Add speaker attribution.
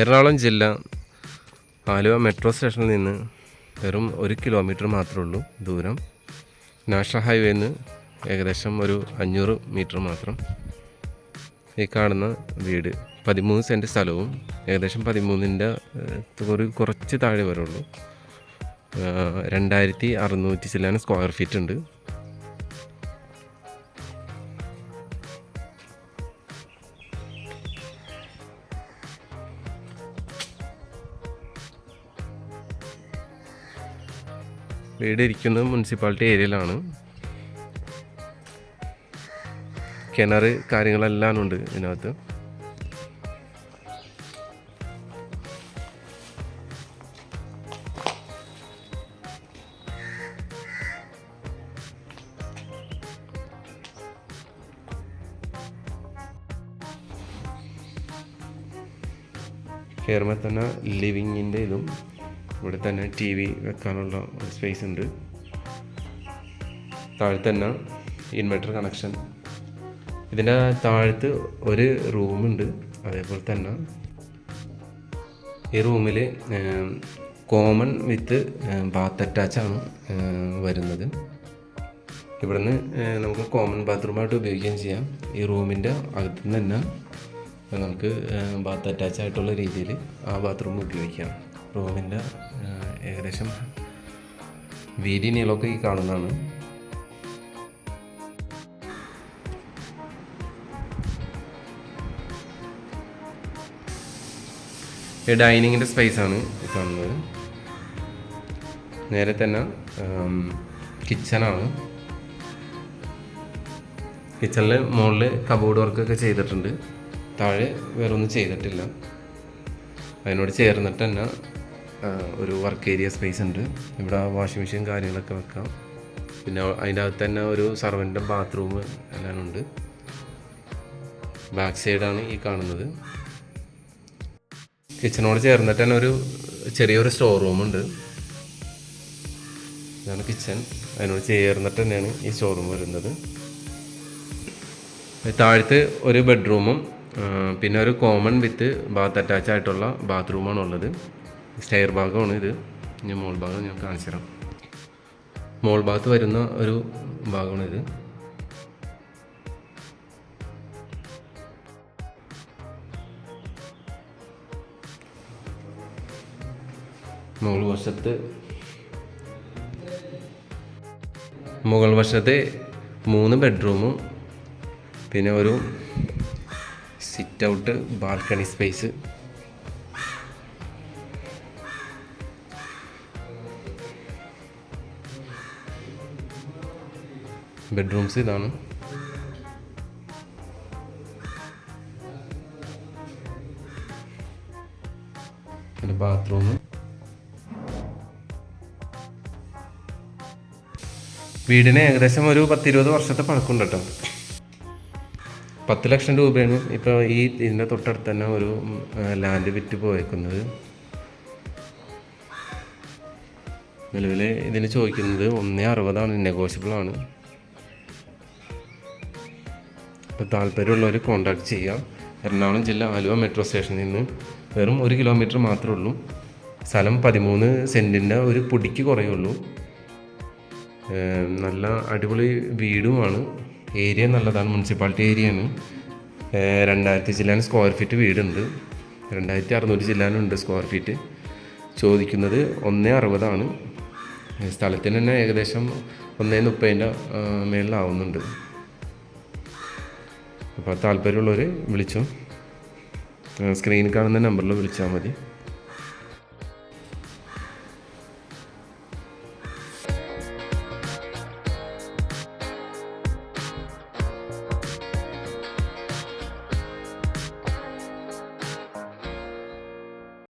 Speaker 1: എറണാകുളം ജില്ല ആലുവ മെട്രോ സ്റ്റേഷനിൽ നിന്ന് വെറും ഒരു കിലോമീറ്റർ മാത്രമേ ഉള്ളൂ ദൂരം. നാഷണൽ ഹൈവേയിൽ നിന്ന് ഏകദേശം ഒരു അഞ്ഞൂറ് മീറ്റർ മാത്രം ഈ കാണുന്ന വീട്. പതിമൂന്ന് സെന്റ് സ്ഥലവും ഏകദേശം പതിമൂന്നിന്റെ ഒരു കുറച്ച് താഴെ വരുള്ളൂ രണ്ടായിരത്തി അറുന്നൂറ്റി സ്ക്വയർ ഫീറ്റ് ഉണ്ട്. വീട് ഇരിക്കുന്നത് മുനിസിപ്പാലിറ്റി ഏരിയയിലാണ്. കിണർ കാര്യങ്ങളെല്ലാം ഉണ്ട് ഇതിനകത്ത്. കയറുമ്പോൾ തന്നെ ലിവിങ്ങിന്റെ ഇതും ഇവിടെ തന്നെ ടി വി വെക്കാനുള്ള സ്പേസ് ഉണ്ട്. താഴെ തന്നെ ഇൻവെർട്ടർ കണക്ഷൻ ഇതിന്റെ താഴത്ത് ഒരു റൂമുണ്ട് അതേപോലെ തന്നെ ഈ റൂമിൽ കോമൺ വിത്ത് ബാത്ത് അറ്റാച്ചാണ് വരുന്നത്. ഇവിടുന്ന് നമുക്ക് കോമൺ ബാത്റൂമായിട്ട് ഉപയോഗിക്കുകയും ചെയ്യാം. ഈ റൂമിന്റെ അകത്ത് നിന്ന് തന്നെ നമുക്ക് ബാത്ത് അറ്റാച്ച് ആയിട്ടുള്ള രീതിയിൽ ആ ബാത്റൂം ഉപയോഗിക്കാം. റൂമിന്റെ ഏകദേശം വീതി നീളമൊക്കെ ഈ കാണുന്നതാണ്. ഡൈനിങ്ങിന്റെ സ്പേസാണ് കാണുന്നത്. നേരെ തന്നെ കിച്ചണാണ്. കിച്ചണിൽ മുകളിൽ കബോർഡ് വർക്കൊക്കെ ചെയ്തിട്ടുണ്ട്. താഴെ വേറൊന്നും ചെയ്തിട്ടില്ല. അതിനോട് ചേർന്നിട്ട് തന്നെ ഒരു വർക്ക് ഏരിയ സ്പേസ് ഉണ്ട്. ഇവിടെ വാഷിംഗ് മെഷീൻ കാര്യങ്ങളൊക്കെ വെക്കാം. പിന്നെ അതിന്റെ അകത്ത് തന്നെ ഒരു സർവന്റെ ബാത്റൂം എല്ലാം ഉണ്ട്. ബാക്ക് സൈഡാണ് ഈ കാണുന്നത്. കിച്ചണോട് ചേർന്നിട്ട് തന്നെ ഒരു ചെറിയൊരു സ്റ്റോർ റൂം ഉണ്ട്. ഇതാണ് കിച്ചൺ അതിനോട് ചേർന്നിട്ട് തന്നെയാണ് ഈ സ്റ്റോർ റൂം വരുന്നത്. താഴത്ത് ഒരു ബെഡ്റൂമും പിന്നെ ഒരു കോമൺ വിത്ത് ബാത്ത് അറ്റാച്ച് ആയിട്ടുള്ള ബാത്റൂമാണ് ഉള്ളത്. സ്റ്റെയർ ഭാഗമാണ് ഇത്. ഇനി മോൾ ഭാഗം ഞാൻ കാണിച്ചു തരാം മോൾ ഭാഗത്ത് വരുന്ന ഒരു ഭാഗമാണ് ഇത്. മുകൾ വശത്ത് മുകൾ വശത്ത് മൂന്ന് ബെഡ്റൂമും പിന്നെ ഒരു sit out balcony space bedrooms ഇതാണ് പിന്നെ ബാത്റൂം വീടിന് ഏകദേശം ഒരു പത്തിരുപത് വർഷത്തെ പഴക്കമുണ്ട് കേട്ടോ. പത്ത് ലക്ഷം രൂപയാണ് ഇപ്പോൾ ഈ ഇതിന്റെ തൊട്ടടുത്ത് തന്നെ ഒരു ലാൻഡ് വിറ്റ് പോയേക്കുന്നത്. നിലവിൽ ഇതിന് ചോദിക്കുന്നത് ഒന്നേ അറുപതാണ് നെഗോഷ്യബിൾ ആണ്. അപ്പോൾ താല്പര്യമുള്ളവർ കോൺടാക്ട് ചെയ്യാം. എറണാകുളം ജില്ല ആലുവ മെട്രോ സ്റ്റേഷനിൽ നിന്ന്. വെറും ഒരു കിലോമീറ്റർ മാത്രമേ ഉള്ളൂ. സ്ഥലം പതിമൂന്ന് സെന്റിന്റെ ഒരു പൊടിക്ക് കുറയുള്ളൂ നല്ല അടിപൊളി വീടുമാണ്. ഏരിയ നല്ലതാണ് മുനിസിപ്പാലിറ്റി ഏരിയയാണ് രണ്ടായിരത്തി ചില്ലാനും സ്ക്വയർ ഫീറ്റ് വീടുണ്ട്. രണ്ടായിരത്തി അറുന്നൂറ് ജില്ലാനുണ്ട് സ്ക്വയർ ഫീറ്റ് ചോദിക്കുന്നത് ഒന്നേ അറുപതാണ്. സ്ഥലത്തിന് തന്നെ ഏകദേശം ഒന്നേ മുപ്പതിന്റെ മേളിലാവുന്നുണ്ട്. അപ്പോൾ താല്പര്യമുള്ളവർ വിളിച്ചോ. സ്ക്രീനിൽ കാണുന്ന നമ്പറിൽ വിളിച്ചാൽ മതി.